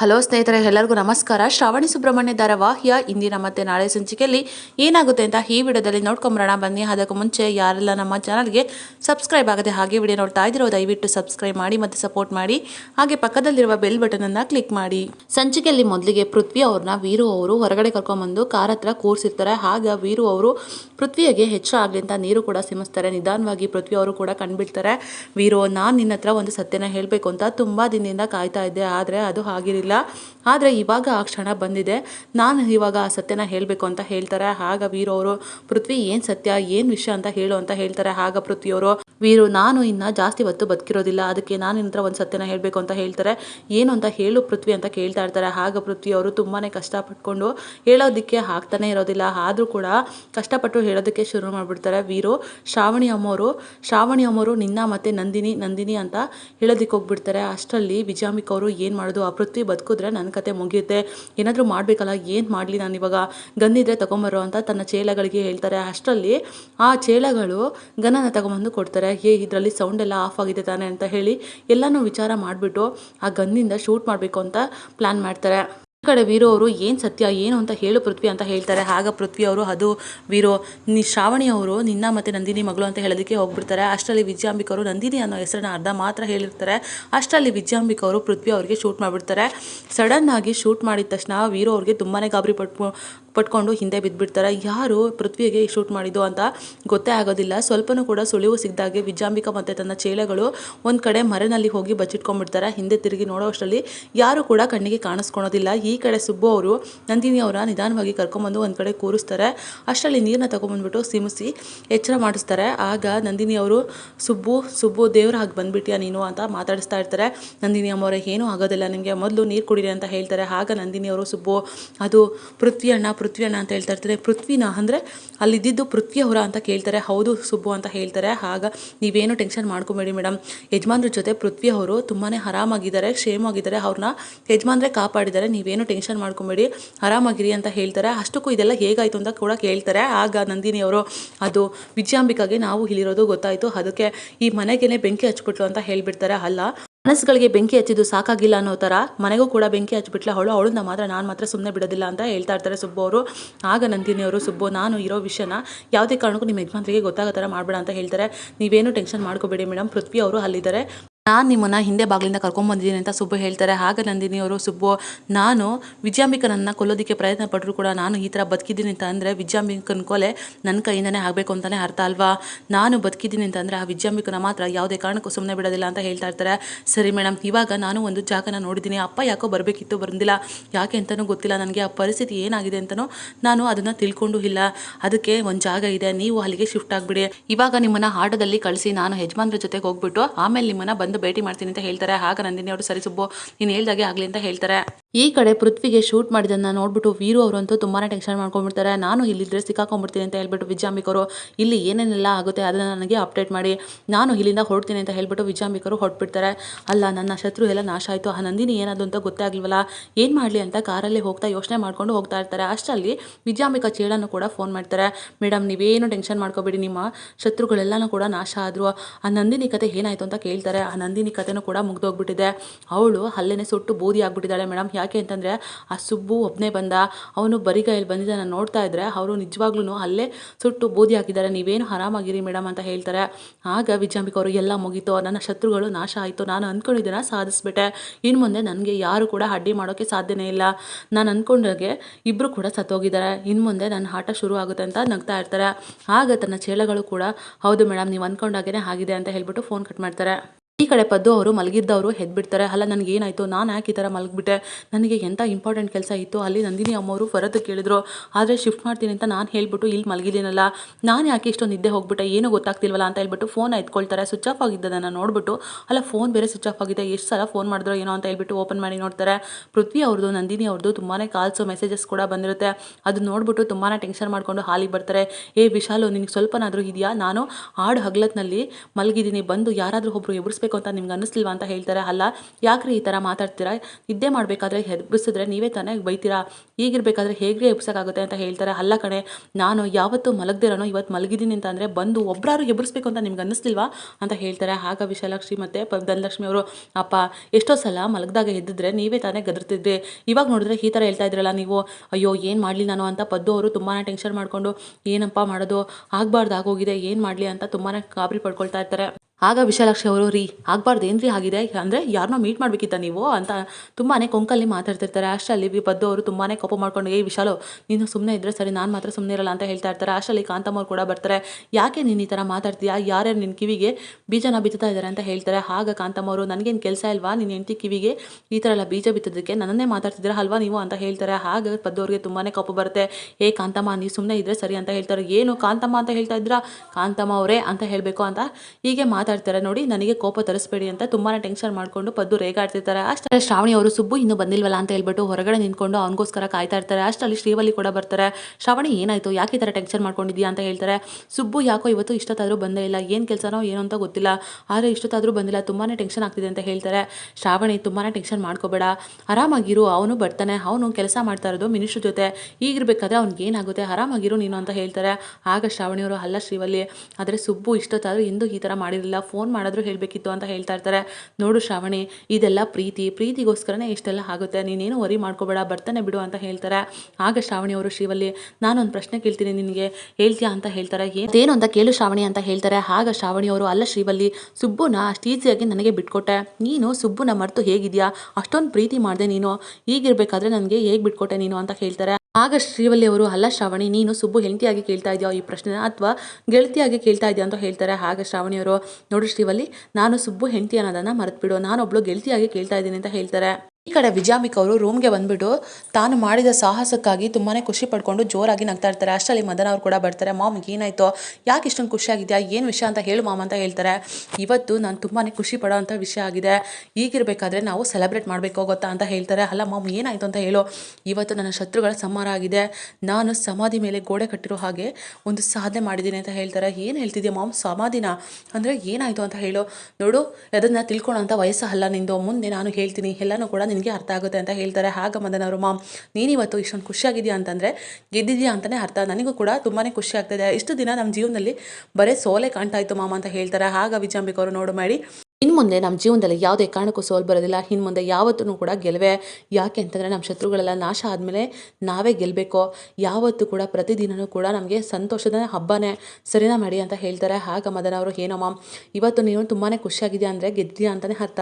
Hello ಸ್ನೇಹಿತರೆ, ಎಲ್ಲರಿಗೂ ನಮಸ್ಕಾರ. ಶ್ರಾವಣಿ ಸುಬ್ರಹ್ಮಣ್ಯ ಧಾರಾವಾಹಿಯ ಇಂದಿನ ಮತ್ತೆ ನಾಳೆ ಸಂಚಿಕೆಯಲ್ಲಿ ಏನಾಗುತ್ತೆ ಅಂತ ಈ ವಿಡಿಯೋದಲ್ಲಿ ನೋಡ್ಕೊಂಬರೋಣ. ಬನ್ನಿ, ಅದಕ್ಕೂ ಮುಂಚೆ ಯಾರೆಲ್ಲ ನಮ್ಮ ಚಾನಲ್ಗೆ ಸಬ್ಸ್ಕ್ರೈಬ್ ಆಗದೆ ಹಾಗೆ ವಿಡಿಯೋ ನೋಡ್ತಾ ಇದ್ರೆ ದಯವಿಟ್ಟು ಸಬ್ಸ್ಕ್ರೈಬ್ ಮಾಡಿ ಮತ್ತು ಸಪೋರ್ಟ್ ಮಾಡಿ. ಹಾಗೆ ಪಕ್ಕದಲ್ಲಿರುವ ಬೆಲ್ ಬಟನನ್ನು ಕ್ಲಿಕ್ ಮಾಡಿ. ಸಂಚಿಕೆಯಲ್ಲಿ ಮೊದಲಿಗೆ ಪೃಥ್ವಿ ಅವ್ರನ್ನ, ವೀರು ಅವರು ಹೊರಗಡೆ ಕರ್ಕೊಂಬಂದು ಕಾರ್ ಹತ್ರ ಕೂರಿಸಿರ್ತಾರೆ. ಆಗ ವೀರು ಅವರು ಪೃಥ್ವಿಗೆ ಹೆಚ್ಚು ಆಗಲಿ ಅಂತ ನೀರು ಕೂಡ ಸಿಮಿಸ್ತಾರೆ ನಿಧಾನವಾಗಿ ಪೃಥ್ವಿ ಅವರು ಕೂಡ ಕಂಡುಬಿಡ್ತಾರೆ ವೀರು, ನಾನು ನಿನ್ನ ಹತ್ರ ಒಂದು ಸತ್ಯನ ಹೇಳಬೇಕು ಅಂತ ತುಂಬ ದಿನದಿಂದ ಕಾಯ್ತಾ ಇದ್ದೆ. ಆದರೆ ಅದು ಆಗಿರಲಿಲ್ಲ ಆದರೆ ಇವಾಗ ಆ ಕ್ಷಣ ಬಂದಿದೆ. ನಾನು ಇವಾಗ ಆ ಸತ್ಯನ ಹೇಳಬೇಕು ಅಂತ ಹೇಳ್ತಾರೆ. ಆಗ ವೀರು ಅವರು, ಪೃಥ್ವಿ, ಏನು ಸತ್ಯ? ಏನು ವಿಷಯ ಅಂತ ಹೇಳು ಅಂತ ಹೇಳ್ತಾರೆ. ಆಗ ಪೃಥ್ವಿಯವರು ವೀರು, ನಾನು ಇನ್ನು ಜಾಸ್ತಿ ಹೊತ್ತು ಬದುಕಿರೋದಿಲ್ಲ. ಅದಕ್ಕೆ ನಾನು ನಿನ್ನ ಒಂದು ಸತ್ಯನ ಹೇಳಬೇಕು ಅಂತ ಹೇಳ್ತಾರೆ. ಏನು ಅಂತ ಹೇಳು ಪೃಥ್ವಿ ಅಂತ ಕೇಳ್ತಾ ಇರ್ತಾರೆ. ಆಗ ಪೃಥ್ವಿ ಅವರು ತುಂಬಾ ಕಷ್ಟಪಟ್ಕೊಂಡು ಹೇಳೋದಕ್ಕೆ ಆಗ್ತಾನೆ ಇರೋದಿಲ್ಲ. ಆದರೂ ಕೂಡ ಕಷ್ಟಪಟ್ಟು ಹೇಳೋದಕ್ಕೆ ಶುರು ಮಾಡಿಬಿಡ್ತಾರೆ ವೀರು. ಶ್ರಾವಣಿ ಅಮ್ಮವರು ಶ್ರಾವಣಿ ಅಮ್ಮವರು ನಿನ್ನ ಮತ್ತು ನಂದಿನಿ ನಂದಿನಿ ಅಂತ ಹೇಳೋದಕ್ಕೆ ಹೋಗ್ಬಿಡ್ತಾರೆ. ಅಷ್ಟರಲ್ಲಿ ವಿಜಾಂಬಿಕ್ ಅವರು ಏನು ಮಾಡೋದು? ಆ ಪೃಥ್ವಿ ಬದುಕಿದ್ರೆ ನನ್ನ ಕತೆ ಮುಗಿಯುತ್ತೆ. ಏನಾದರೂ ಮಾಡಬೇಕಲ್ಲ, ಏನು ಮಾಡಲಿ ನಾನು ಇವಾಗ? ಗಂದಿದ್ರೆ ತೊಗೊಂಬರೋ ಅಂತ ತನ್ನ ಚೇಲಗಳಿಗೆ ಹೇಳ್ತಾರೆ. ಅಷ್ಟರಲ್ಲಿ ಆ ಚೇಲಗಳು ಗನ್ನನ್ನು ತಗೊಂಬಂದು ಕೊಡ್ತಾರೆ. ಏ ಇದರಲ್ಲಿ ಸೌಂಡ್ ಎಲ್ಲ ಆಫ್ ಆಗಿದೆ ತಾನೆ ಅಂತ ಹೇಳಿ ಎಲ್ಲನೂ ವಿಚಾರ ಮಾಡಿಬಿಟ್ಟು ಆ ಗನ್ನಿಂದ ಶೂಟ್ ಮಾಡಬೇಕು ಅಂತ ಪ್ಲ್ಯಾನ್ ಮಾಡ್ತಾರೆ. ಕಡೆ ವೀರೋ ಅವರು ಏನು ಸತ್ಯ, ಏನು ಅಂತ ಹೇಳು ಪೃಥ್ವಿ ಅಂತ ಹೇಳ್ತಾರೆ. ಆಗ ಪೃಥ್ವಿ ಅವರು, ಅದು ವೀರೋ, ನಿ ಶ್ರಾವಣಿ ಅವರು, ನಿನ್ನ ಮತ್ತು ನಂದಿನಿ ಮಗಳು ಅಂತ ಹೇಳೋದಕ್ಕೆ ಹೋಗ್ಬಿಡ್ತಾರೆ. ಅಷ್ಟರಲ್ಲಿ ವಿದ್ಯಾಂಬಿಕವರು ನಂದಿನಿ ಅನ್ನೋ ಹೆಸರನ್ನ ಅರ್ಧ ಮಾತ್ರ ಹೇಳಿರ್ತಾರೆ. ಅಷ್ಟರಲ್ಲಿ ವಿದ್ಯಾಂಬಿಕ ಅವರು ಪೃಥ್ವಿ ಅವರಿಗೆ ಶೂಟ್ ಮಾಡಿಬಿಡ್ತಾರೆ. ಸಡನ್ನಾಗಿ ಶೂಟ್ ಮಾಡಿದ ತಕ್ಷಣ ವೀರೋ ಅವ್ರಿಗೆ ತುಂಬಾ ಗಾಬರಿ ಪಟ್ಕೊ ಪಟ್ಕೊಂಡು ಹಿಂದೆ ಬಿದ್ದುಬಿಡ್ತಾರೆ ಯಾರು ಪೃಥ್ವಿಗೆ ಶೂಟ್ ಮಾಡಿದ್ದು ಅಂತ ಗೊತ್ತೇ ಆಗೋದಿಲ್ಲ. ಸ್ವಲ್ಪನೂ ಕೂಡ ಸುಳಿವು ಸಿಗ್ದಾಗೆ ವಿಜಾಂಬಿಕಾ ಮತ್ತು ತನ್ನ ಚೇಳೆಗಳು ಒಂದು ಕಡೆ ಮರನಲ್ಲಿ ಹೋಗಿ ಬಚ್ಚಿಟ್ಕೊಂಡ್ಬಿಡ್ತಾರೆ. ಹಿಂದೆ ತಿರುಗಿ ನೋಡೋ ಅಷ್ಟರಲ್ಲಿ ಯಾರು ಕೂಡ ಕಣ್ಣಿಗೆ ಕಾಣಿಸ್ಕೊಳೋದಿಲ್ಲ. ಈ ಕಡೆ ಸುಬ್ಬು ಅವರು ನಂದಿನಿ ಅವರ ನಿಧಾನವಾಗಿ ಕರ್ಕೊಂಬಂದು ಒಂದು ಕಡೆ ಕೂರಿಸ್ತಾರೆ. ಅಷ್ಟರಲ್ಲಿ ನೀರನ್ನ ತೊಗೊಂಬಂದ್ಬಿಟ್ಟು ಸಿಮಿಸಿ ಎಚ್ಚರ ಮಾಡಿಸ್ತಾರೆ. ಆಗ ನಂದಿನಿ ಅವರು, ಸುಬ್ಬು ಸುಬ್ಬು, ದೇವ್ರ ಹಾಗೆ ಬಂದ್ಬಿಟ್ಟಿಯಾ ನೀನು? ಅಂತ ಮಾತಾಡಿಸ್ತಾ ಇರ್ತಾರೆ. ನಂದಿನಿ ಅಮ್ಮವರೇ, ಏನೂ ಆಗೋದಿಲ್ಲ. ನಿಮಗೆ ಮೊದಲು ನೀರು ಕುಡೀರಿ ಅಂತ ಹೇಳ್ತಾರೆ. ಆಗ ನಂದಿನಿ ಅವರು, ಸುಬ್ಬು, ಅದು ಪೃಥ್ವಿ ಅಣ್ಣ ಪೃಥ್ವಿ ಅಣ್ಣ ಅಂತ ಹೇಳ್ತಾ ಇರ್ತಾರೆ. ಪೃಥ್ವಿನ ಅಂದರೆ ಅಲ್ಲಿದ್ದಿದ್ದು ಪೃಥ್ವಿ ಅವರ ಅಂತ ಕೇಳ್ತಾರೆ. ಹೌದು ಸುಬ್ಬು ಅಂತ ಹೇಳ್ತಾರೆ. ಆಗ ನೀವೇನು ಟೆನ್ಷನ್ ಮಾಡ್ಕೊಬೇಡಿ ಮೇಡಮ್ ಯಜಮಾನ್ರ ಜೊತೆ ಪೃಥ್ವಿ ಅವರು ತುಂಬಾ ಆರಾಮಾಗಿದ್ದಾರೆ, ಕ್ಷೇಮವಾಗಿದ್ದಾರೆ. ಅವ್ರನ್ನ ಯಜಮಾನ್ರೆ ಕಾಪಾಡಿದ್ದಾರೆ. ನೀವೇನು ಟೆನ್ಷನ್ ಮಾಡ್ಕೊಬೇಡಿ, ಆರಾಮಾಗಿರಿ ಅಂತ ಹೇಳ್ತಾರೆ. ಅಷ್ಟಕ್ಕೂ ಇದೆಲ್ಲ ಹೇಗಾಯಿತು ಅಂತ ಕೂಡ ಕೇಳ್ತಾರೆ. ಆಗ ನಂದಿನಿ ಅವರು, ಅದು ವಿಜಯಾಂಬಿಕಾಗೆ ನಾವು ಇಲ್ಲಿರೋದು ಗೊತ್ತಾಯಿತು. ಅದಕ್ಕೆ ಈ ಮನೆಗೆ ಬೆಂಕಿ ಹಚ್ಬಿಟ್ಲು ಅಂತ ಹೇಳ್ಬಿಡ್ತಾರೆ. ಅಲ್ಲ ಮನಸ್ಸುಗಳಿಗೆ ಬೆಂಕಿ ಹಚ್ಚಿದ್ದು ಸಾಕಾಗಿಲ್ಲ ಅನ್ನೋ ಥರ ಮನೆಗೂ ಕೂಡ ಬೆಂಕಿ ಹಚ್ಚಿಬಿಟ್ಲ. ಅವಳು, ಅವಳನ್ನ ಮಾತ್ರ ನಾನು ಮಾತ್ರ ಸುಮ್ಮನೆ ಬಿಡೋದಿಲ್ಲ ಅಂತ ಹೇಳ್ತಾ ಇರ್ತಾರೆ ಸುಬ್ಬು ಅವರು. ಆಗ ನಂದಿನಿ ಅವರು ಸುಬ್ಬು, ನಾನು ಇರೋ ವಿಷಯನ ಯಾವುದೇ ಕಾರಣಕ್ಕೂ ನಿಮ್ಮ ಯಜಮಾನ್ರಿಗೆ ಗೊತ್ತಾಗೋ ಥರ ಮಾಡಬೇಡ ಅಂತ ಹೇಳ್ತಾರೆ. ನೀವೇನು ಟೆನ್ಷನ್ ಮಾಡ್ಕೋಬೇಡಿ ಮೇಡಮ್ ಪೃಥ್ವಿ ಅವರು ಅಲ್ಲಿದ್ದಾರೆ. ನಾನು ನಿಮ್ಮನ್ನು ಹಿಂದೆ ಬಾಗಿಲಿಂದ ಕರ್ಕೊಂಬಂದಿದ್ದೀನಿ ಅಂತ ಸುಬ್ಬು ಹೇಳ್ತಾರೆ. ಹಾಗೆ ನಂದಿನಿ ಅವರು, ಸುಬ್ಬು, ನಾನು ವಿಜಯಾಂಬಿಕನನ್ನು ಕೊಲ್ಲೋದಕ್ಕೆ ಪ್ರಯತ್ನ ಪಟ್ಟರು ಕೂಡ ನಾನು ಈ ಥರ ಬದುಕಿದ್ದೀನಿ ಅಂತ ಅಂದರೆ ವಿಜಯಾಂಬಿಕನ ಕೊಲೆ ನನ್ನ ಕೈಯಿಂದನೇ ಆಗಬೇಕು ಅಂತಲೇ ಅರ್ಥ ಅಲ್ವಾ? ನಾನು ಬದುಕಿದ್ದೀನಿ ಅಂತಂದರೆ ಆ ವಿಜಯಾಂಬಿಕನ ಮಾತ್ರ ಯಾವುದೇ ಕಾರಣಕ್ಕೂ ಸುಮ್ಮನೆ ಬಿಡೋದಿಲ್ಲ ಅಂತ ಹೇಳ್ತಾ ಇರ್ತಾರೆ. ಸರಿ ಮೇಡಮ್ ಇವಾಗ ನಾನು ಒಂದು ಜಾಗನ ನೋಡಿದ್ದೀನಿ. ಅಪ್ಪ ಯಾಕೋ ಬರಬೇಕಿತ್ತು, ಬಂದಿಲ್ಲ. ಯಾಕೆ ಅಂತಲೂ ಗೊತ್ತಿಲ್ಲ ನನಗೆ. ಆ ಪರಿಸ್ಥಿತಿ ಏನಾಗಿದೆ ಅಂತಲೂ ನಾನು ಅದನ್ನು ತಿಳ್ಕೊಂಡು ಇಲ್ಲ. ಅದಕ್ಕೆ ಒಂದು ಜಾಗ ಇದೆ. ನೀವು ಅಲ್ಲಿಗೆ ಶಿಫ್ಟ್ ಆಗಿಬಿಡಿ. ಇವಾಗ ನಿಮ್ಮನ್ನು ಆಟೋದಲ್ಲಿ ಕಳಿಸಿ ನಾನು ಯಜಮಾನ್ರ ಜೊತೆಗೆ ಹೋಗ್ಬಿಟ್ಟು ಆಮೇಲೆ ನಿಮ್ಮನ್ನು ಬಂದು ಭೇಟಿ ಮಾಡ್ತೀನಿ ಅಂತ ಹೇಳ್ತಾರೆ. ಆಗ ನಂದಿನಿ ಅವರು ಸರಿ ಸುಬ್ಬು ನೀನು ಹೇಳ್ದಾಗೆ ಆಗಲಿ ಅಂತ ಹೇಳ್ತಾರೆ. ಈ ಕಡೆ ಪೃಥ್ವಿಗೆ ಶೂಟ್ ಮಾಡಿದ್ದನ್ನು ನೋಡ್ಬಿಟ್ಟು ವೀರು ಅವರಂತೂ ತುಂಬಾ ಟೆನ್ಷನ್ ಮಾಡ್ಕೊಂಡ್ಬಿಡ್ತಾರೆ. ನಾನು ಇಲ್ಲಿದ್ರೆ ಸಿಕ್ಕಾಕೊಂಡ್ಬಿಡ್ತೀನಿ ಅಂತ ಹೇಳ್ಬಿಟ್ಟು ವಿಜಯಾಂಬಿಕರು ಇಲ್ಲಿ ಏನೇನೆಲ್ಲ ಆಗುತ್ತೆ ಅದನ್ನು ನನಗೆ ಅಪ್ಡೇಟ್ ಮಾಡಿ. ನಾನು ಇಲ್ಲಿಂದ ಹೊರಡ್ತೀನಿ ಅಂತ ಹೇಳ್ಬಿಟ್ಟು ವಿಜಯಾಂಬಿಕರು ಹೊರಟ್ಬಿಡ್ತಾರೆ. ಅಲ್ಲ, ನನ್ನ ಶತ್ರು ಎಲ್ಲ ನಾಶ ಆಯಿತು. ಆ ನಂದಿನಿ ಏನದು ಅಂತ ಗೊತ್ತೇ ಆಗಲ್ವಲ್ಲ ಏನು ಮಾಡಲಿ ಅಂತ ಕಾರಲ್ಲಿ ಹೋಗ್ತಾ ಯೋಚನೆ ಮಾಡ್ಕೊಂಡು ಹೋಗ್ತಾ ಇರ್ತಾರೆ. ಅಷ್ಟರಲ್ಲಿ ವಿಜಯಾಂಬಿಕಾ ಚೇಳನ್ನು ಕೂಡ ಫೋನ್ ಮಾಡ್ತಾರೆ. ಮೇಡಮ್ ನೀವೇನು ಟೆನ್ಷನ್ ಮಾಡ್ಕೋಬೇಡಿ. ನಿಮ್ಮ ಶತ್ರುಗಳೆಲ್ಲನೂ ಕೂಡ ನಾಶ ಆದರು. ಆ ನಂದಿನಿ ಕತೆ ಏನಾಯಿತು ಅಂತ ಕೇಳ್ತಾರೆ. ಆ ನಂದಿನಿ ಕತೆನೂ ಕೂಡ ಮುಗ್ದೋಗ್ಬಿಟ್ಟಿದೆ. ಅವಳು ಅಲ್ಲೇ ಸುಟ್ಟು ಬೂದಿ ಆಗ್ಬಿಟ್ಟಿದ್ದಾಳೆ ಮೇಡಮ್ ಯಾಕೆ ಅಂತಂದರೆ ಆ ಸುಬ್ಬು ಒಬ್ಬನೇ ಬಂದ, ಅವನು ಬರಿಗೈಯಲ್ಲಿ ಬಂದಿದ್ದಾನೆ ನೋಡ್ತಾ ಇದ್ದರೆ ಅವರು ನಿಜವಾಗ್ಲೂ ಅಲ್ಲೇ ಸುಟ್ಟು ಬೂದಿ ಹಾಕಿದ್ದಾರೆ, ನೀವೇನು ಆರಾಮಾಗಿರಿ ಮೇಡಮ್ ಅಂತ ಹೇಳ್ತಾರೆ. ಆಗ ವಿಜಯಾಂಬಿಕ ಅವರು, ಎಲ್ಲ ಮುಗೀತು, ನನ್ನ ಶತ್ರುಗಳು ನಾಶ ಆಯಿತು, ನಾನು ಅಂದ್ಕೊಂಡಿದ್ದೇನೆ ಸಾಧಿಸ್ಬಿಟ್ಟೆ. ಇನ್ನು ಮುಂದೆ ನನಗೆ ಯಾರು ಕೂಡ ಅಡ್ಡಿ ಮಾಡೋಕ್ಕೆ ಸಾಧ್ಯನೇ ಇಲ್ಲ. ನಾನು ಅಂದ್ಕೊಂಡಾಗೆ ಇಬ್ಬರು ಕೂಡ ಸತ್ತೋಗಿದ್ದಾರೆ. ಇನ್ನು ಮುಂದೆ ನನ್ನ ಆಟ ಶುರು ಆಗುತ್ತೆ ಅಂತ ನಗ್ತಾ ಇರ್ತಾರೆ. ಆಗ ತನ್ನ ಚೇಳಗಳು ಕೂಡ, ಹೌದು ಮೇಡಮ್ ನೀವು ಅಂದ್ಕೊಂಡಾಗೇ ಆಗಿದೆ ಅಂತ ಹೇಳ್ಬಿಟ್ಟು ಫೋನ್ ಕಟ್ ಮಾಡ್ತಾರೆ. ಈ ಕಡೆ ಪದ್ದು ಅವರು ಮಲಗಿದ್ದವರು ಎದ್ಬಿಡ್ತಾರೆ ಅಲ್ಲ, ನನಗೆ ಏನಾಯಿತು? ನಾನು ಯಾಕೆ ಈ ಥರ ಮಲಗಿಬಿಟ್ಟೆ? ನನಗೆ ಎಂಥ ಇಂಪಾರ್ಟೆಂಟ್ ಕೆಲಸ ಇತ್ತು? ಅಲ್ಲಿ ನಂದಿನಿ ಅಮ್ಮವರು ಹೊರತು ಕೇಳಿದ್ರು. ಆದರೆ ಶಿಫ್ಟ್ ಮಾಡ್ತೀನಿ ಅಂತ ನಾನು ಹೇಳ್ಬಿಟ್ಟು ಇಲ್ಲಿ ಮಲಗಿದ್ದೀನಲ್ಲ. ನಾನು ಯಾಕೆ ಇಷ್ಟೊಂದು ನಿದ್ದೆ ಹೋಗ್ಬಿಟ್ಟೆ? ಏನೂ ಗೊತ್ತಾಗ್ತಿಲ್ವಲ್ಲ ಅಂತ ಹೇಳ್ಬಿಟ್ಟು ಫೋನ್ ಎತ್ಕೊಳ್ತಾರೆ. ಸ್ವಿಚ್ ಆಫ್ ಆಗಿದ್ದದನ್ನು ನೋಡ್ಬಿಟ್ಟು, ಅಲ್ಲ ಫೋನ್ ಬೇರೆ ಸ್ವಿಚ್ ಆಫ್ ಆಗಿದೆ. ಎಷ್ಟು ಸಲ ಫೋನ್ ಮಾಡಿದ್ರು ಏನೋ ಅಂತ ಹೇಳ್ಬಿಟ್ಟು ಓಪನ್ ಮಾಡಿ ನೋಡ್ತಾರೆ. ಪೃಥ್ವಿ ಅವ್ರದ್ದು ನಂದಿನಿ ಅವ್ರದ್ದು ತುಂಬಾ ಕಾಲ್ಸು ಮೆಸೇಜಸ್ ಕೂಡ ಬಂದಿರುತ್ತೆ. ಅದು ನೋಡ್ಬಿಟ್ಟು ತುಂಬಾ ಟೆನ್ಷನ್ ಮಾಡ್ಕೊಂಡು ಹಾಲಿಗೆ ಬರ್ತಾರೆ. ಏ, ವಿಶಾಲು, ನಿನಗೆ ಸ್ವಲ್ಪನಾದರೂ ಇದೆಯಾ? ನಾನು ಹಾಡು ಹಗ್ಲತ್ನಲ್ಲಿ ಮಲಗಿದ್ದೀನಿ. ಬಂದು ಯಾರಾದರೂ ಒಬ್ಬರು ಎಬ್ರಿಸ್ಬೇಕು ಹೆದರ್ಸ್ಬೇಕು ಅಂತ ನಿಮ್ಗೆ ಅನ್ನಿಸ್ಲಿಲ್ವಾ ಅಂತ ಹೇಳ್ತಾರೆ. ಅಲ್ಲ, ಯಾಕ್ರಿ ಈ ಥರ ಮಾತಾಡ್ತೀರಾ? ನಿದ್ದೆ ಮಾಡಬೇಕಾದ್ರೆ ಎಬ್ಬಿಸಿದ್ರೆ ನೀವೇ ತಾನೇ ಬೈತೀರಾ? ಈಗಿರಬೇಕಾದ್ರೆ ಹೇಗೆ ಎಬ್ಸೋಕ್ಕಾಗುತ್ತೆ ಅಂತ ಹೇಳ್ತಾರೆ. ಅಲ್ಲ ಕಣೆ, ನಾನು ಯಾವತ್ತೂ ಮಲಗದಿರೋನೋ ಇವತ್ತು ಮಲಗಿದ್ದೀನಿ ಅಂತ ಬಂದು ಒಬ್ಬರಾರು ಎಬ್ಬರಿಸ್ಬೇಕು ಅಂತ ನಿಮ್ಗೆ ಅನ್ನಿಸ್ಲಿಲ್ವಾ ಅಂತ ಹೇಳ್ತಾರೆ. ಆಗ ವಿಶಾಲಾಕ್ಷಿ ಮತ್ತು ಧನಲಕ್ಷ್ಮಿ ಅವರು, ಅಪ್ಪ, ಎಷ್ಟೋ ಸಲ ಮಲಗ್ದಾಗ ಎದ್ದಿದ್ರೆ ನೀವೇ ತಾನೇ ಗದರ್ತಿದ್ರಿ ಇವಾಗ ನೋಡಿದ್ರೆ ಈ ಥರ ಹೇಳ್ತಾ ಇದ್ರಲ್ಲ ನೀವು. ಅಯ್ಯೋ, ಏನು ಮಾಡಲಿ ನಾನು ಅಂತ ಪದ್ದು ಅವರು ತುಂಬಾ ಟೆನ್ಷನ್ ಮಾಡಿಕೊಂಡು, ಏನಪ್ಪ ಮಾಡೋದು? ಆಗಬಾರ್ದು, ಆಗೋಗಿದೆ, ಏನು ಮಾಡಲಿ ಅಂತ ತುಂಬಾ ಗಾಬರಿ ಪಡ್ಕೊಳ್ತಾ ಇರ್ತಾರೆ. ಆಗ ವಿಶಾಲಾಕ್ಷಿ ಅವರು, ರೀ, ಆಗ್ಬಾರ್ದು ರೀ ಆಗಿದೆ? ಅಂದರೆ ಯಾರನ್ನೋ ಮೀಟ್ ಮಾಡಬೇಕಿತ್ತ ನೀವು ಅಂತ ತುಂಬಾ ಕೊಂಕಲ್ಲಿ ಮಾತಾಡ್ತಿರ್ತಾರೆ. ಅಷ್ಟರಲ್ಲಿ ವಿ ಪದ್ದು ಅವರು ತುಂಬಾ ಕೋಪ ಮಾಡ್ಕೊಂಡು ಏ ವಿಶಾಲು, ನೀನು ಸುಮ್ಮನೆ ಇದ್ದರೆ ಸರಿ, ನಾನು ಮಾತ್ರ ಸುಮ್ಮನೆ ಇರಲ್ಲ ಅಂತ ಹೇಳ್ತಾ ಇರ್ತಾರೆ. ಅಷ್ಟರಲ್ಲಿ ಕಾಂತಮ್ಮವ್ರು ಕೂಡ ಬರ್ತಾರೆ. ಯಾಕೆ ನೀನು ಈ ಥರ ಮಾತಾಡ್ತೀಯಾ? ಯಾರ್ಯಾರು ನಿನ್ನ ಕಿವಿಗೆ ಬೀಜನ ಬಿತ್ತುತ್ತಾ ಇದ್ದಾರೆ ಅಂತ ಹೇಳ್ತಾರೆ. ಆಗ ಕಾಂತಮ್ಮ ಅವರು, ನನಗೇನು ಕೆಲಸ ಇಲ್ವಾ? ನಿನ್ನ ಹೆಂಡತಿ ಕಿವಿಗೆ ಈ ಥರ ಎಲ್ಲ ಬೀಜ ಬಿತ್ತೋದಕ್ಕೆ? ನನ್ನನ್ನೇ ಮಾತಾಡ್ತಿದ್ರೆ ಅಲ್ವಾ ನೀವು? ಅಂತ ಹೇಳ್ತಾರೆ. ಆಗ ಬದ್ದವ್ರಿಗೆ ತುಂಬಾ ಕೋಪ ಬರುತ್ತೆ. ಏ ಕಾಂತಮ್ಮ, ನೀವು ಸುಮ್ಮನೆ ಇದ್ದರೆ ಸರಿ ಅಂತ ಹೇಳ್ತಾರೆ. ಏನು ಕಾಂತಮ್ಮ ಅಂತ ಹೇಳ್ತಾ ಇದ್ರ ಕಾಂತಮ್ಮ ಅವರೇ ಅಂತ ಹೇಳಬೇಕು ಅಂತ ಹೀಗೆ ಮಾತಾಡ್ತಾರೆ ನೋಡಿ, ನನಗೆ ಕೋಪ ತರಿಸ್ಬೇಡಿ ಅಂತ ತುಂಬಾ ಟೆನ್ಷನ್ ಮಾಡ್ಕೊಂಡು ಪದ್ದು ರೇಗಾಡ್ತಿರ್ತಾರೆ. ಅಷ್ಟೇ ಶ್ರಾವಣಿ ಅವರು ಸುಬ್ಬು ಇನ್ನೂ ಬಂದಿಲ್ವಲ್ಲ ಅಂತ ಹೇಳ್ಬಿಟ್ಟು ಹೊರಗಡೆ ನಿಂತ್ಕೊಂಡು ಅವನಿಗೋಸ್ಕರ ಕಾಯ್ತಾ ಇರ್ತಾರೆ ಅಷ್ಟರಲ್ಲಿ ಶ್ರೀವಲ್ಲಿ ಕೂಡ ಬರ್ತಾರೆ. ಶ್ರಾವಣಿ, ಏನಾಯ್ತು? ಯಾಕೆ ಈ ಥರ ಟೆನ್ಷನ್ ಮಾಡ್ಕೊಂಡಿದ್ಯಾ ಅಂತ ಹೇಳ್ತಾರೆ. ಸುಬ್ಬು ಯಾಕೋ ಇವತ್ತು ಇಷ್ಟತ್ತಾದರೂ ಬಂದೇ ಇಲ್ಲ. ಏನು ಕೆಲಸನೋ ಏನು ಅಂತ ಗೊತ್ತಿಲ್ಲ. ಆದರೆ ಇಷ್ಟತ್ತಾದರೂ ಬಂದಿಲ್ಲ. ತುಂಬಾ ಟೆನ್ಷನ್ ಆಗ್ತಿದೆ ಅಂತ ಹೇಳ್ತಾರೆ. ಶ್ರಾವಣಿ ತುಂಬಾ ಟೆನ್ಷನ್ ಮಾಡ್ಕೋಬೇಡ. ಆರಾಮಾಗಿರು. ಅವನು ಬರ್ತಾನೆ. ಅವನು ಕೆಲಸ ಮಾಡ್ತಾ ಇರೋದು ಮಿನಿಸ್ಟ್ರ್ ಜೊತೆ. ಈಗಿರ್ಬೇಕಾದ್ರೆ ಅವ್ನಿಗೆ ಏನಾಗುತ್ತೆ? ಆರಾಮಾಗಿರು ನೀನು ಅಂತ ಹೇಳ್ತಾರೆ. ಆಗ ಶ್ರಾವಣಿಯವರು ಅಲ್ಲ ಶ್ರೀವಲ್ಲಿ, ಆದರೆ ಸುಬ್ಬು ಇಷ್ಟೊತ್ತಾದರೂ ಎಂದೂ ಈ ಥರ ಮಾಡಿರಲಿಲ್ಲ. ಫೋನ್ ಮಾಡಿದ್ರು ಹೇಳಬೇಕಿತ್ತು ಅಂತ ಹೇಳ್ತಾ ಇರ್ತಾರೆ. ನೋಡು ಶ್ರಾವಣಿ, ಇದೆಲ್ಲ ಪ್ರೀತಿ, ಪ್ರೀತಿಗೋಸ್ಕರನೇ ಇಷ್ಟೆಲ್ಲ ಆಗುತ್ತೆ. ನೀನೇನು ವರಿ ಮಾಡ್ಕೋಬೇಡ, ಬರ್ತಾನೆ ಬಿಡು ಅಂತ ಹೇಳ್ತಾರೆ. ಆಗ ಶ್ರಾವಣಿ ಅವರು ಶ್ರೀವಲ್ಲಿ, ನಾನೊಂದು ಪ್ರಶ್ನೆ ಕೇಳ್ತೀನಿ ನಿನಗೆ. ಹೇಳ್ತೀಯಾ ಅಂತ ಹೇಳ್ತಾರೆ. ಏನು ಅಂತ ಕೇಳು ಶ್ರಾವಣಿ ಅಂತ ಹೇಳ್ತಾರೆ. ಆಗ ಶ್ರಾವಣಿ ಅವರು, ಅಲ್ಲ ಶ್ರೀವಲ್ಲಿ, ಸುಬ್ಬುನ ಅಷ್ಟು ಈಸಿಯಾಗಿ ನನಗೆ ಬಿಟ್ಕೊಟ್ಟೆ. ನೀನು ಸುಬ್ಬುನ ಮರೆತು ಹೇಗಿದೆಯಾ? ಅಷ್ಟೊಂದು ಪ್ರೀತಿ ಮಾಡಿದೆ ನೀನು. ಈಗಿರಬೇಕಾದ್ರೆ ನನಗೆ ಹೇಗೆ ಬಿಟ್ಕೊಟ್ಟೆ ನೀನು ಅಂತ ಹೇಳ್ತಾರೆ. ಆಗ ಶ್ರೀವಲ್ಲಿ ಅವರು, ಅಲ್ಲ ಶ್ರಾವಣಿ, ನೀನು ಸುಬ್ಬು ಹೆಂಡತಿಯಾಗಿ ಕೇಳ್ತಾ ಇದೆಯಾ? ಈ ಪ್ರಶ್ನೆನ ಅಥವಾ ಗೆಳತಿಯಾಗಿ ಕೇಳ್ತಾ ಇದೆಯಾ? ಅಂತ ಹೇಳ್ತಾರೆ. ಆಗ ಶ್ರಾವಣಿಯವರು ನೋಡು ಶ್ರೀವಲ್ಲಿ, ನಾನು ಸುಬ್ಬು ಹೆಂಡತಿ ಅನ್ನೋದನ್ನು ಮರೆತುಬಿಡು. ನಾನೊಬ್ಳು ಗೆಳತಿಯಾಗಿ ಕೇಳ್ತಾ ಇದ್ದೀನಿ ಅಂತ ಹೇಳ್ತಾರೆ. ಈ ಕಡೆ ವಿಜಯಾಂಬಿಕಾ ಅವರು ರೂಮ್ಗೆ ಬಂದ್ಬಿಟ್ಟು ತಾನು ಮಾಡಿದ ಸಾಹಸಕ್ಕಾಗಿ ತುಂಬಾ ಖುಷಿ ಪಡ್ಕೊಂಡು ಜೋರಾಗಿ ನಗ್ತಾ ಇರ್ತಾರೆ. ಅಷ್ಟರಲ್ಲಿ ಮದನ ಅವ್ರು ಕೂಡ ಬರ್ತಾರೆ. ಮಾಮ್, ಏನಾಯ್ತು? ಯಾಕೆ ಇಷ್ಟೊಂದು ಖುಷಿಯಾಗಿದೆಯಾ ಏನು ವಿಷಯ ಅಂತ ಹೇಳು ಮಾಮ್ ಅಂತ ಹೇಳ್ತಾರೆ. ಇವತ್ತು ನಾನು ತುಂಬಾ ಖುಷಿ ಪಡೋ ಅಂಥ ವಿಷಯ ಆಗಿದೆ. ಈಗಿರಬೇಕಾದ್ರೆ ನಾವು ಸೆಲೆಬ್ರೇಟ್ ಮಾಡಬೇಕು ಗೊತ್ತಾ? ಅಂತ ಹೇಳ್ತಾರೆ. ಅಲ್ಲ ಮಾಮ್, ಏನಾಯ್ತು ಅಂತ ಹೇಳು. ಇವತ್ತು ನನ್ನ ಶತ್ರುಗಳ ಸಂಹಾರ ಆಗಿದೆ. ನಾನು ಸಮಾಧಿ ಮೇಲೆ ಗೋಡೆ ಕಟ್ಟಿರೋ ಹಾಗೆ ಒಂದು ಸಾಧನೆ ಮಾಡಿದ್ದೀನಿ ಅಂತ ಹೇಳ್ತಾರೆ. ಏನು ಹೇಳ್ತಿದ್ಯಾ ಮಾಮ್? ಸಮಾಧಿನ? ಅಂದರೆ ಏನಾಯಿತು ಅಂತ ಹೇಳು. ನೋಡು, ಅದನ್ನು ತಿಳ್ಕೊಳ್ಳೋ ಅಲ್ಲ ನಿಂದು. ಮುಂದೆ ನಾನು ಹೇಳ್ತೀನಿ. ಎಲ್ಲನೂ ಕೂಡ ನಿನಗೆ ಅರ್ಥ ಆಗುತ್ತೆ ಅಂತ ಹೇಳ್ತಾರೆ. ಆಗ ಮದನವರು ಮಾಮ್ ನೀನಿವತ್ತು ಇಷ್ಟೊಂದು ಖುಷಿಯಾಗಿದೆಯಾ ಅಂತಂದರೆ ಗೆದ್ದಿದ್ಯಾ ಅಂತಲೇ ಅರ್ಥ. ನನಗೂ ಕೂಡ ತುಂಬಾ ಖುಷಿ ಆಗ್ತಾಯಿದೆ ಇಷ್ಟು ದಿನ ನಮ್ಮ ಜೀವನದಲ್ಲಿ ಬರೀ ಸೋಲೆ ಕಾಣ್ತಾ ಇತ್ತು ಮಾಮ ಅಂತ ಹೇಳ್ತಾರೆ. ಆಗ ವಿಜಾಂಬಿಕ ನೋಡು ಮಾಡಿ ಇನ್ನು ಮುಂದೆ ನಮ್ಮ ಜೀವನದಲ್ಲಿ ಯಾವುದೇ ಕಾರಣಕ್ಕೂ ಸೋಲ್ ಬರೋದಿಲ್ಲ. ಇನ್ನು ಮುಂದೆ ಯಾವತ್ತೂ ಕೂಡ ಗೆಲುವೆ ಯಾಕೆ ಅಂತಂದರೆ ನಮ್ಮ ಶತ್ರುಗಳೆಲ್ಲ ನಾಶ ಆದಮೇಲೆ ನಾವೇ ಗೆಲ್ಲಬೇಕು ಯಾವತ್ತೂ ಕೂಡ ಪ್ರತಿದಿನವೂ ಕೂಡ ನಮಗೆ ಸಂತೋಷದ ಹಬ್ಬನೇ ಸರಿನಾ ಮಾಡಿ ಅಂತ ಹೇಳ್ತಾರೆ. ಹಾಗ ಮದನ ಅವರು, ಏನೋ ಮಾಮ್, ಇವತ್ತು ನೀನು ತುಂಬಾ ಖುಷಿಯಾಗಿದೆಯಾ ಅಂದರೆ ಗೆದ್ದಿಯಾ ಅಂತಲೇ ಅರ್ಥ.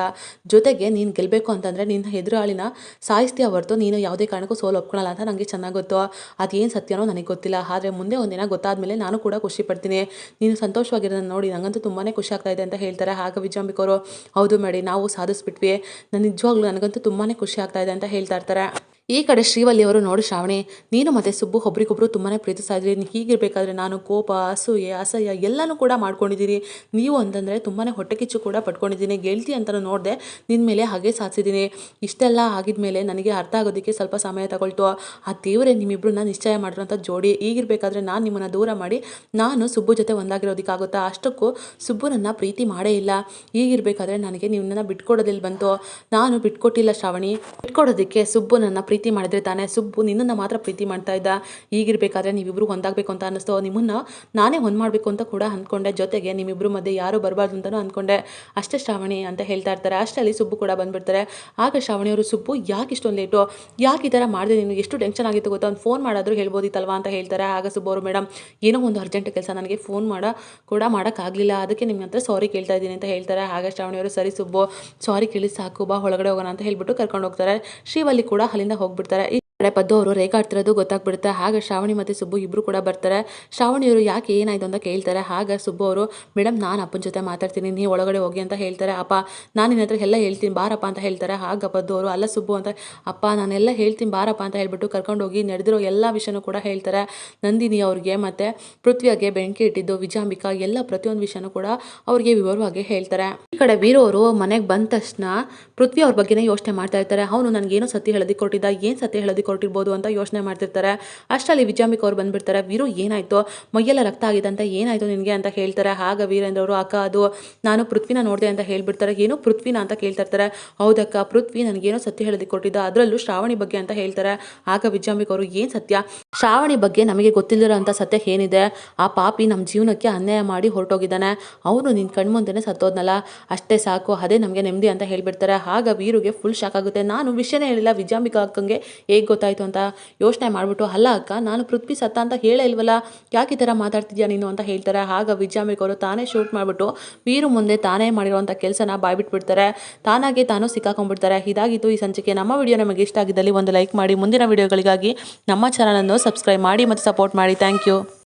ಜೊತೆಗೆ ನೀನು ಗೆಲ್ಲಬೇಕು ಅಂತಂದರೆ ನಿನ್ನ ಎದುರಾಳಿನ ಸಾಯಿಸ್ತೀಯ ಹೊರತು ನೀನು ಯಾವುದೇ ಕಾರಣಕ್ಕೂ ಸೋಲು ಒಪ್ಕೊಳ್ಳಲ್ಲ ಅಂತ ನನಗೆ ಚೆನ್ನಾಗಿ ಗೊತ್ತು. ಅದೇನು ಸತ್ಯನೋ ನನಗೆ ಗೊತ್ತಿಲ್ಲ. ಆದರೆ ಮುಂದೆ ಒಂದಿನ ಗೊತ್ತಾದಮೇಲೆ ನಾನು ಕೂಡ ಖುಷಿ ಪಡ್ತೀನಿ. ನೀನು ಸಂತೋಷವಾಗಿರೋದನ್ನು ನೋಡಿ ನನಗಂತೂ ತುಂಬಾ ಖುಷಿ ಇದೆ ಅಂತ ಹೇಳ್ತಾರೆ. ಆಗ ವಿಜಾಂಬಿಕ ಅವರು ಹೌದು ಮೇಡಿ ನಾವು ಸಾಧಿಸ್ಬಿಟ್ವಿ. ನಾನು ನಿಜವಾಗ್ಲೂ ನನಗಂತೂ ತುಂಬಾ ಖುಷಿ ಆಗ್ತಾ ಇದೆ ಅಂತ ಹೇಳ್ತಾ ಇರ್ತಾರೆ. ಈ ಕಡೆ ಶ್ರೀವಲ್ಲಿ ಅವರು ನೋಡು ಶ್ರಾವಣಿ, ನೀನು ಮತ್ತು ಸುಬ್ಬು ಒಬ್ರಿಗೊಬ್ರು ತುಂಬಾ ಪ್ರೀತಿಸ್ತಾ ಇದ್ರಿ ಹೀಗಿರಬೇಕಾದ್ರೆ ನಾನು ಕೋಪ, ಅಸೂಯೆ, ಅಸಹ್ಯ ಎಲ್ಲನೂ ಕೂಡ ಮಾಡ್ಕೊಂಡಿದ್ದೀನಿ. ನೀವು ಅಂತಂದರೆ ತುಂಬಾ ಹೊಟ್ಟೆ ಕಿಚ್ಚು ಕೂಡ ಪಡ್ಕೊಂಡಿದ್ದೀನಿ ಗೆಲ್ತಿ ಅಂತ ನೋಡಿದೆ ನಿನ್ನ ಮೇಲೆ ಹಾಗೆ ಸಾಧಿಸಿದ್ದೀನಿ. ಇಷ್ಟೆಲ್ಲ ಆಗಿದ್ಮೇಲೆ ನನಗೆ ಅರ್ಥ ಆಗೋದಕ್ಕೆ ಸ್ವಲ್ಪ ಸಮಯ ತಗೊಳ್ತು. ಆ ದೇವರೇ ನಿಮ್ಮಿಬ್ಬರನ್ನ ನಿಶ್ಚಯ ಮಾಡಿರೋಂಥ ಜೋಡಿ ಈಗಿರಬೇಕಾದ್ರೆ ನಾನು ನಿಮ್ಮನ್ನು ದೂರ ಮಾಡಿ ನಾನು ಸುಬ್ಬು ಜೊತೆ ಒಂದಾಗಿರೋದಕ್ಕಾಗುತ್ತಾ? ಅಷ್ಟಕ್ಕೂ ಸುಬ್ಬು ನನ್ನ ಪ್ರೀತಿ ಮಾಡೇ ಇಲ್ಲ. ಈಗಿರಬೇಕಾದ್ರೆ ನನಗೆ ನಿಮ್ಮನ್ನ ಬಿಟ್ಕೊಡೋದಿಲ್ಲ ಬಂತು. ನಾನು ಬಿಟ್ಕೊಟ್ಟಿಲ್ಲ ಶ್ರಾವಣಿ. ಬಿಟ್ಕೊಡೋದಕ್ಕೆ ಸುಬ್ಬು ನನ್ನ ಪ್ರೀತಿ ಮಾಡಿದ್ರೆ ತಾನೇ ಸುಬ್ಬು ನಿನ್ನನ್ನು ಮಾತ್ರ ಪ್ರೀತಿ ಮಾಡ್ತಾ ಇದ್ದ. ಈಗಿರಬೇಕಾದ್ರೆ ನೀವಿಬ್ಬರು ಒಂದಾಗಬೇಕು ಅಂತ ಅನ್ನಿಸ್ತು. ನಿಮ್ಮನ್ನು ನಾನೇ ಒಂದು ಮಾಡಬೇಕು ಅಂತ ಕೂಡ ಅಂದ್ಕೊಂಡೆ ಜೊತೆಗೆ ನಿಮ್ಮಿಬ್ಬರು ಮಧ್ಯೆ ಯಾರೂ ಬರಬಾರ್ದು ಅಂತಲೂ ಅಂದ್ಕೊಂಡೆ ಅಷ್ಟೇ ಶ್ರಾವಣಿ ಅಂತ ಹೇಳ್ತಾ ಇರ್ತಾರೆ. ಅಷ್ಟರಲ್ಲಿ ಸುಬ್ಬು ಕೂಡ ಬಂದ್ಬಿಡ್ತಾರೆ. ಆಗ ಶ್ರಾವಣಿಯವರು ಸುಬ್ಬು ಯಾಕೆ ಇಷ್ಟೊಂದು ಲೇಟು ಯಾಕೆ ಈ ಥರ ಮಾಡಿದೆ ನೀನು? ಎಷ್ಟು ಟೆನ್ಷನ್ ಆಗಿತ್ತು ಗೊತ್ತಾ? ಒಂದು ಫೋನ್ ಮಾಡಾದರೂ ಹೇಳ್ಬೋದಿತ್ತಲ್ವಾ? ಅಂತ ಹೇಳ್ತಾರೆ. ಆಗ ಸುಬ್ಬು ಅವರು ಮೇಡಮ್ ಏನೋ ಒಂದು ಅರ್ಜೆಂಟ್ ಕೆಲಸ. ನನಗೆ ಫೋನ್ ಮಾಡ, ಕೂಡ ಮಾಡೋಕ್ಕಾಗಲಿಲ್ಲ. ಅದಕ್ಕೆ ನಿಮ್ಮ ಹತ್ರ ಸಾರಿ ಕೇಳ್ತಾ ಇದ್ದೀನಿ ಅಂತ ಹೇಳ್ತಾರೆ. ಆಗ ಶ್ರಾವಣಿಯವರು ಸರಿ ಸುಬ್ಬು ಸಾರಿ ಕೇಳಿ ಸಾಕು. ಬಾ ಒಳಗಡೆ ಹೋಗೋಣ ಅಂತ ಹೇಳ್ಬಿಟ್ಟು ಕರ್ಕೊಂಡು ಹೋಗ್ತಾರೆ. ಶಿವಲ್ಲಿ ಕೂಡ ಅಲ್ಲಿಂದ ಹೋಗ್ಬಿಡ್ತಾರೆ. ಕಡೆ ಪದ್ದು ಅವರು ರೇಗಾಡ್ತಿರೋದು ಗೊತ್ತಾಗ್ಬಿಡುತ್ತೆ. ಹಾಗೆ ಶ್ರಾವಣಿ ಮತ್ತು ಸುಬ್ಬು ಇಬ್ಬರು ಕೂಡ ಬರ್ತಾರೆ. ಶ್ರಾವಣಿಯವರು ಯಾಕೆ ಏನಾಯ್ತು ಅಂತ ಕೇಳ್ತಾರೆ. ಹಾಗೆ ಸುಬ್ಬು ಅವರು ಮೇಡಮ್ ನಾನು ಅಪ್ಪನ ಜೊತೆ ಮಾತಾಡ್ತೀನಿ. ನೀವು ಒಳಗಡೆ ಹೋಗಿ ಅಂತ ಹೇಳ್ತಾರೆ. ಅಪ್ಪ, ನಾನು ನಿನ್ನ ಹತ್ರ ಎಲ್ಲ ಹೇಳ್ತೀನಿ. ಬಾರಪ್ಪ ಅಂತ ಹೇಳ್ತಾರೆ. ಹಾಗೆ ಪದ್ದು ಅವರು ಅಲ್ಲ ಸುಬ್ಬು ಅಂತ, ಅಪ್ಪ ನಾನೆಲ್ಲ ಹೇಳ್ತೀನಿ. ಬಾರಪ್ಪ ಅಂತ ಹೇಳ್ಬಿಟ್ಟು ಕರ್ಕೊಂಡು ಹೋಗಿ ನಡೆದಿರೋ ಎಲ್ಲ ವಿಷಯನೂ ಕೂಡ ಹೇಳ್ತಾರೆ. ನಂದಿನಿ ಅವ್ರಿಗೆ ಮತ್ತು ಪೃಥ್ವಿಯಾಗೆ ಬೆಂಕಿ ಇಟ್ಟಿದ್ದು, ವಿಜಾಂಬಿಕಾ ಎಲ್ಲ ಪ್ರತಿಯೊಂದು ವಿಷಯನೂ ಕೂಡ ಅವ್ರಿಗೆ ವಿವರವಾಗಿ ಹೇಳ್ತಾರೆ. ಈ ಕಡೆ ವೀರು ಅವರು ಮನೆಗೆ ಬಂದ ತಕ್ಷಣ ಪೃಥ್ವಿ ಅವ್ರ ಬಗ್ಗೆನೇ ಯೋಚನೆ ಮಾಡ್ತಾ ಇರ್ತಾರೆ. ಅವನು ನನಗೇನೋ ಸತಿ ಹೇಳದಿ ಕೊಟ್ಟಿದ್ದ. ಏನು ಸತಿ ಹೇಳೋದಕ್ಕೆ ಕೊಟ್ಟಿರ್ಬೋದು ಅಂತ ಯೋಚನೆ ಮಾಡ್ತಿರ್ತಾರೆ. ಅಷ್ಟರಲ್ಲಿ ವಿಜಯಾಂಬಿಕ್ ಅವ್ರು ಬಂದ್ಬಿಡ್ತಾರೆ, ವೀರು, ಏನಾಯಿತು? ಮೈಯೆಲ್ಲ ರಕ್ತ ಆಗಿದೆ ಅಂತ ಏನಾಯಿತು ನಿನಗೆ? ಅಂತ ಹೇಳ್ತಾರೆ. ಆಗ ವೀರೇಂದ್ರ ಅವರು, ಅಕ್ಕ, ಅದು ನಾನು ಪೃಥ್ವಿನ ನೋಡಿದೆ ಅಂತ ಹೇಳ್ಬಿಡ್ತಾರೆ. ಏನು ಪೃಥ್ವಿನ? ಅಂತ ಕೇಳ್ತಾ ಇರ್ತಾರೆ. ಹೌದಕ್ಕ, ಪೃಥ್ವಿ ನನಗೇನೋ ಸತ್ಯ ಹೇಳೋದಕ್ಕೆ ಕೊಟ್ಟಿದ್ದ, ಅದರಲ್ಲೂ ಶ್ರಾವಣಿ ಬಗ್ಗೆ ಅಂತ ಹೇಳ್ತಾರೆ. ಆಗ ವಿಜಯಾಂಬಿಕ್ ಅವರು, ಏನು ಸತ್ಯ? ಶ್ರಾವಣಿ ಬಗ್ಗೆ ನಮಗೆ ಗೊತ್ತಿಲ್ಲದಿರೋ ಅಂತ ಸತ್ಯ ಏನಿದೆ? ಆ ಪಾಪಿ ನಮ್ಮ ಜೀವನಕ್ಕೆ ಅನ್ಯಾಯ ಮಾಡಿ ಹೊರಟೋಗಿದ್ದಾನೆ. ಅವನು ನಿನ್ನ ಕಣ್ಮುಂದೆನೇ ಸತ್ತೋದ್ನಲ್ಲ? ಅಷ್ಟೇ ಸಾಕು, ಅದೇ ನಮಗೆ ನೆಮ್ಮದಿ ಅಂತ ಹೇಳ್ಬಿಡ್ತಾರೆ. ಆಗ ವೀರುಗೆ ಫುಲ್ ಶಾಕ್ ಆಗುತ್ತೆ. ನಾನು ವಿಷಯನೇ ಹೇಳಿಲ್ಲ, ವಿಜಯಾಂಬಿಕಾ ಅಕ್ಕಂಗೆ ಹೇಗೆ ಗೊತ್ತಾಯಿತು ಅಂತ ಯೋಚನೆ ಮಾಡಿಬಿಟ್ಟು, ಅಲ್ಲ ಅಕ್ಕ, ನಾನು ಪೃಥ್ವಿ ಸತ್ತ ಅಂತ ಹೇಳೇ ಇಲ್ವಲ್ಲ? ಯಾಕೆ ಈ ಥರ ಮಾತಾಡ್ತಿದ್ಯಾ ನೀನು ಅಂತ ಹೇಳ್ತಾರೆ. ಆಗ ವಿಜಯಾಮಿಕ್ ಅವರು ತಾನೇ ಶೂಟ್ ಮಾಡಿಬಿಟ್ಟು ವೀರು ಮುಂದೆ ತಾನೇ ಮಾಡಿರುವಂಥ ಕೆಲಸನ ಬಾಯ್ಬಿಟ್ಬಿಡ್ತಾರೆ. ತಾನಾಗೆ ತಾನು ಸಿಕ್ಕಾಕೊಂಡ್ಬಿಡ್ತಾರೆ. ಇದಾಗಿತ್ತು ಈ ಸಂಚಿಕೆ. ನಮ್ಮ ವಿಡಿಯೋ ನಮಗೆ ಇಷ್ಟ ಆಗಿದ್ದಲ್ಲಿ ಒಂದು ಲೈಕ್ ಮಾಡಿ. ಮುಂದಿನ ವಿಡಿಯೋಗಳಿಗಾಗಿ ನಮ್ಮ ಚಾನಲನ್ನು ಸಬ್ಸ್ಕ್ರೈಬ್ ಮಾಡಿ ಮತ್ತು ಸಪೋರ್ಟ್ ಮಾಡಿ. Thank you.